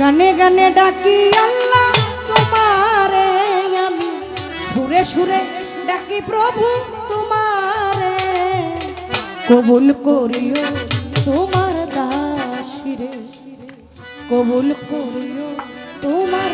গানে গানে ডাকি আল্লাহ, তোমারে আমি। সুরে সুরে ডাকি প্রভু, তোমারে। কবুল করিও তোমার দাসিরে। কবুল করিও তোমার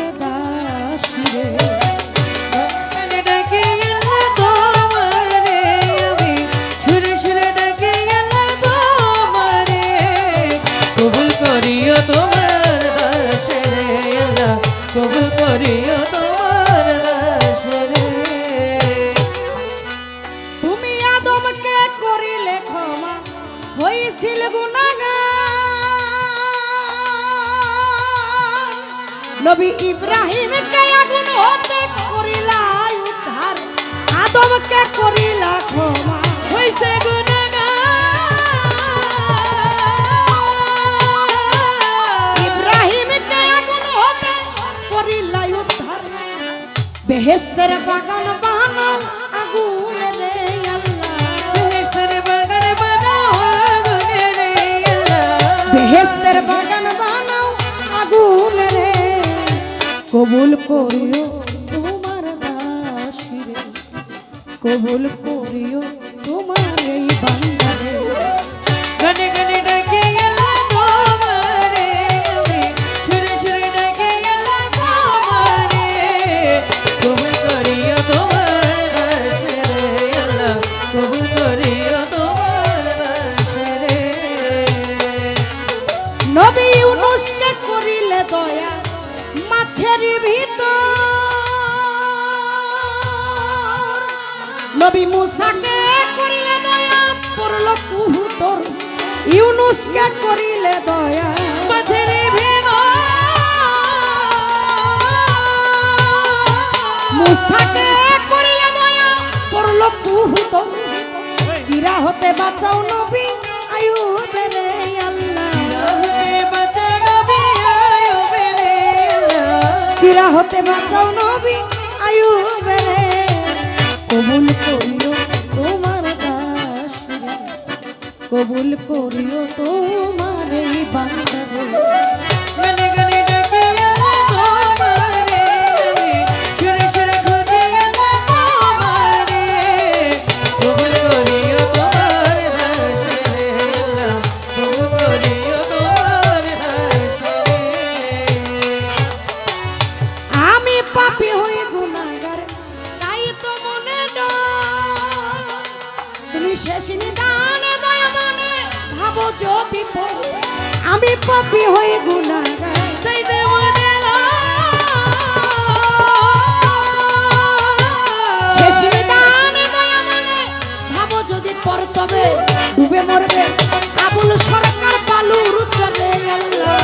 নবী ইব্রাহিমকে আগুন হতে করিলা উদ্ধার আদমকে করিলা ক্ষমা। হইছে ইব্রাহিমকে আগুন হতে করিলা উদ্ধার। বেহেস্তের বাগান কবুল করিও তোমার দাসিরে কবুল করিও নবী মুসাকে করিলে দয়া পড়ল কুহুতর ইউনুসকে করিলে দয়া। মাঝের ভিতর মুসাকে করিলে দয়া পড়ল কুহুতর কিরা হতে বাঁচাও নবী আয়ু আল্লাহ। কিরা হতে বাঁচাও নবী কবুল করিও তোমার দাস কবুল করিও তোমার এই যদি আমি পাপি হই গুনাহগার চাইতে মনে ভাবো যদি পড় তবে ডুবে মরবে। আবুল সরকার বালুর চলে আল্লাহ।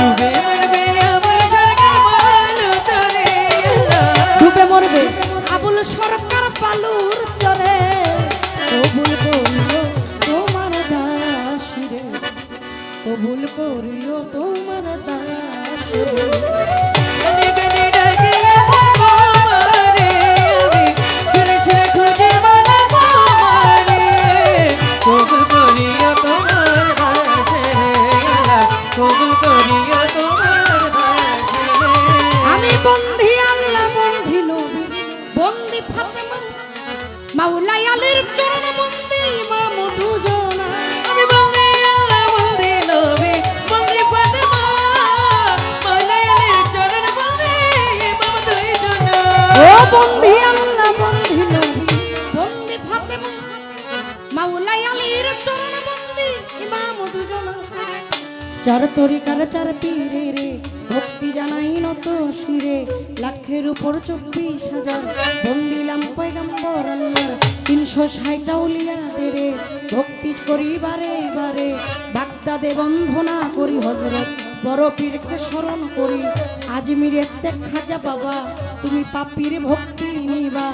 ডুবে মরবে আবুল সরকার কবুল করিও কবুল করিও তোমার দাসিরে বন্ধি আল্লাহ বন্ধি চার তরিকার চার পীরে রে, ভক্তি জানাই নত শিরে। লাখের উপর চব্বিশ হাজার, বন্দিলাম পয়গাম্বর আল্লাহ তিনশো ষাটটা উলিয়া রে, ভক্তি করি বারে বারে। বাগদাদে বন্ধনা করি হজরত বড় পীরকে স্মরণ করি। আজমিরেতে খাজা বাবা তুমি পাপির ভক্তি নিবা।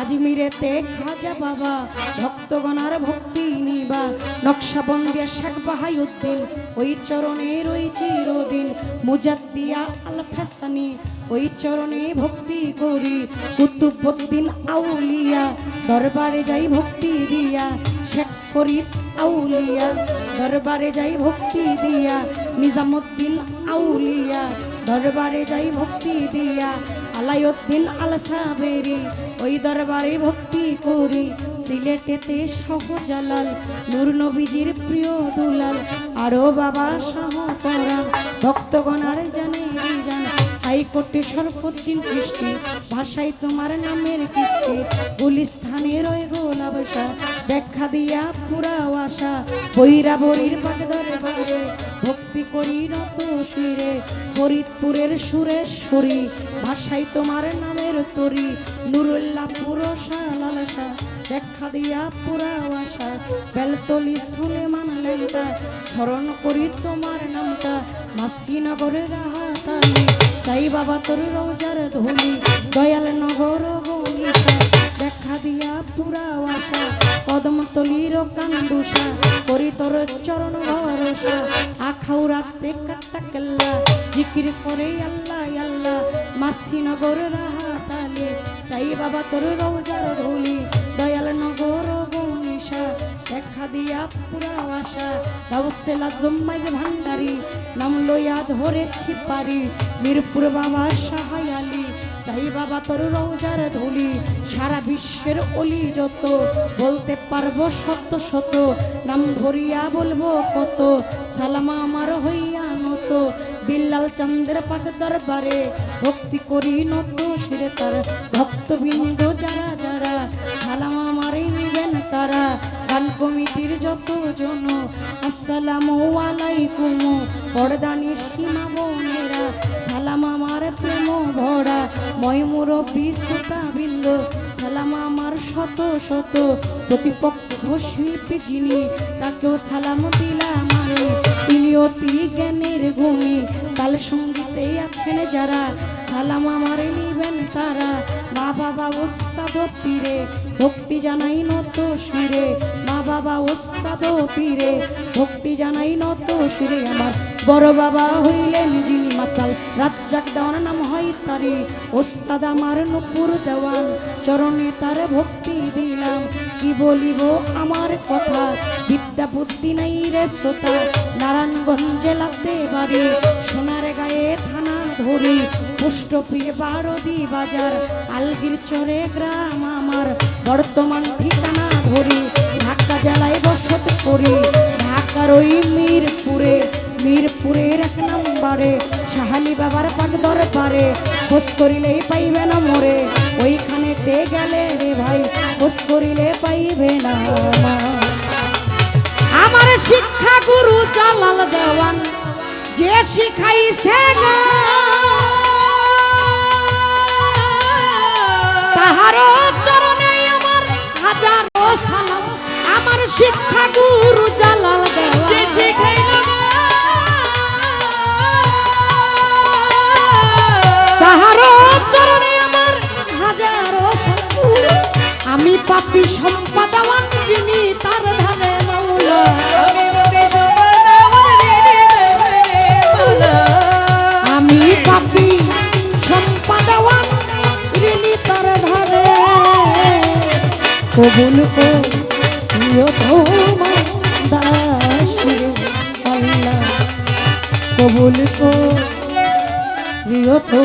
আজমিরেতে খাজা বাবা ভক্তগণার ভক্তি নিবা। নকশাবন্দিয়া শেখ বাহাইউদ্দিন, ওই চরণের ওই চিরদিন। মুজাদ্দিয়া আল ফ্যাসানি ওই চরণে ভক্তি করি। কুতুবুদ্দিন আউলিয়া, দরবারে যাই ভক্তি দিয়া। শেখ ফরিদ আউলিয়া, দরবারে যাই ভক্তি দিয়া। নিজামুদ্দিন আউলিয়া দরবারে যাই ভক্তি দিয়া, আলাইউদ্দিন আল সাবেরি ওই দরবারে ভক্তি করি, সিলেটেতে সহজালাল, নূর নবীজির প্রিয় দুলাল। আরও বাবা সহ ভক্তগণ আর জানে জান হাইকোর্টে সর্বদিন কৃষ্টি ভাষায় তোমার নামের কৃষ্টি কিস্তি গুলিস্থানের ওই গোলাবসা ব্যাখ্যা দিয়া পুরাও আশা। বৈরা বরির বাগদরে বারে ভক্তি করি নত শিরে। ফরিদপুরের সুরেশ্বরী, ভাষায় তোমার নামের তরি। নুরুল্লাহ পুরসা লালসা ব্যাখ্যা দিয়া পুরাও আশা। বেলতলি সুলেমান লেঙ্কা স্মরণ করি তোমার নামটা। মাসিনগরের রাহাতালি চাই বাবা তোর রোজার ধুলি, দয়াল নগর গণিতা দেখা দিয়া পুরা আশা কদমতলির কান্দুষা, করি তোর চরণ ভরসা, আখাউ রাতে কাটা কেল্লা, জিকির করে আল্লাহ আল্লাহ মাসিনগর রাহাতালি। চাই বাবা তোর রোজার ধুলি, দয়াল নগর গণিসা দেখা দিয়া পুরা আশা গাউসেলা জম্মাইজ ভান্ডারি, নাম লইয়া ধরেছি পারি। মিরপুর বাবা সাহায়ালি, চাই বাবা তোর রোজার ধুলি। সারা বিশ্বের অলি যত, বলতে পারব শত শত, নাম ধরিয়া বলব কত, সালামা আমার হইয়া নত। বিল্লাল চন্দ্র পাক দরবারে, ভক্তি করি নত শিরে তার। ভক্তবৃন্দ যারা যারা কমিটির যত জন আসসালামু আলাইকুম। পর্দানি সীমা বোনেরা, সালাম আমার প্রেম ভরা। ময়মুর বিশ্বতা বিন্দ, সালাম আমার শত শত। প্রতিপক্ষ শিল্পী যিনি, তাকেও সালাম দিলাম আমি। তিনি অতি জ্ঞানের ভূমি তাল সঙ্গীতে আছেন যারা। সালাম আমার নিবেন তারা। মা বাবা ওস্তাদ পীরে, ভক্তি জানাই নত সুরে। মা বাবা ওস্তাদ পীরে, ভক্তি জানাই নত সুরে। আমার বড় বাবা হইলেন যিনি মাতাল। রাজ্জাক দেওয়ার নাম হয় তারি। ওস্তাদ আমার নুপুর দেওয়ান। চরণে তার ভক্তি দিলাম। কি বলিব আমার কথা? বিদ্যা বুদ্ধি নাই রে শ্রোতা। নারায়ণগঞ্জে লাগতে বাড়ি। সোনার গায়ে ধরি পুষ্টপ্রিয় বারদি বাজার আলগির চরে গ্রাম আমার। বর্তমান ঠিকানা ধরি ঢাকা জেলায় বসত করি। ঢাকার ওই মিরপুরে মিরপুরের এক নম্বরে সাহালি বাবার পাক দরবারে। খোঁজ করিলেই পাইবে না মোরে ওইখানেতে গেলে রে ভাই খোঁজ করিলে পাইবে না। আমার। শিক্ষা গুরু জালাল দেওয়ান যে শিখাইছে গো, শিক্ষা গুরু জালাল দেওয়ান শিখাইল তাহারও চরণে আমার হাজারো আমি পাপি সম্পাদাওয়ান যিনি তার ধারে মৌলা। আমি পাপি সম্পাদাওয়ান ঋণী তার ধারে কবুল প্রিয় তোমার দাস আল্লাহ। কবুল কো প্রিয় তো